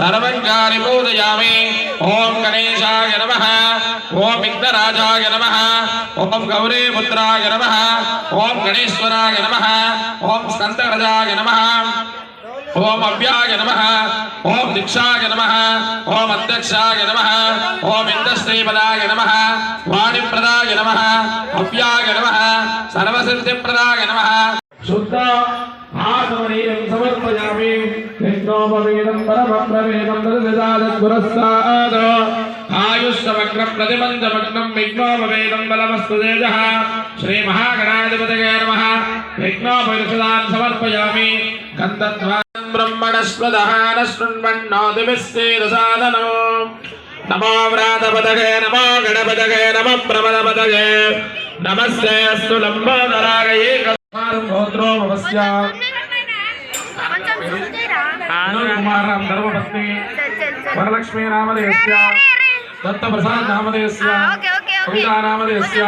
सर्वज्ञानि पूजयामि ॐ गणेशाय नमः ॐ विघ्नराजाय नमः ॐ गौरीपुत्राय नमः ॐ गणेश्वराय नमः ॐ स्कन्दराजाय नमः ओम अव्याय नम ओम दीक्षाय नम ओम अध्यक्षाय नम ओम इंद्रश्रीपदाय नम वाणिप्रदाय नम अव्याय नम सर्वसिद्धिप्रदाय नम शुद्ध आसवनीयं యజ్ఞోపవేదం పరమప్రవేదం తదదాదత్పురస్సాద ఆయుష్యమగ్రం ప్రతిబంధమగ్నం విఘ్నోపవేదం బలమస్తు తేజ. శ్రీ మహాగణాధిపతయ నమ. విఘ్నోపనిషదాన్ సమర్పయామి. గంధద్వారం బ్రహ్మణస్వదహాన శృణ్వన్నోదివిశ్చేదసాదనో నమో వ్రాతపదగే నమో గణపదగే నమ ప్రమదపదగే నమస్తే అస్తు లంబోదరాయ ఏకస్మారం గోత్రోమవస్య కుమారం ధర్మపత్ని వరలక్ష్మీ నామధేయస్య దత్తప్రసాద్ నామధేయస్య కవితా నామధేయస్య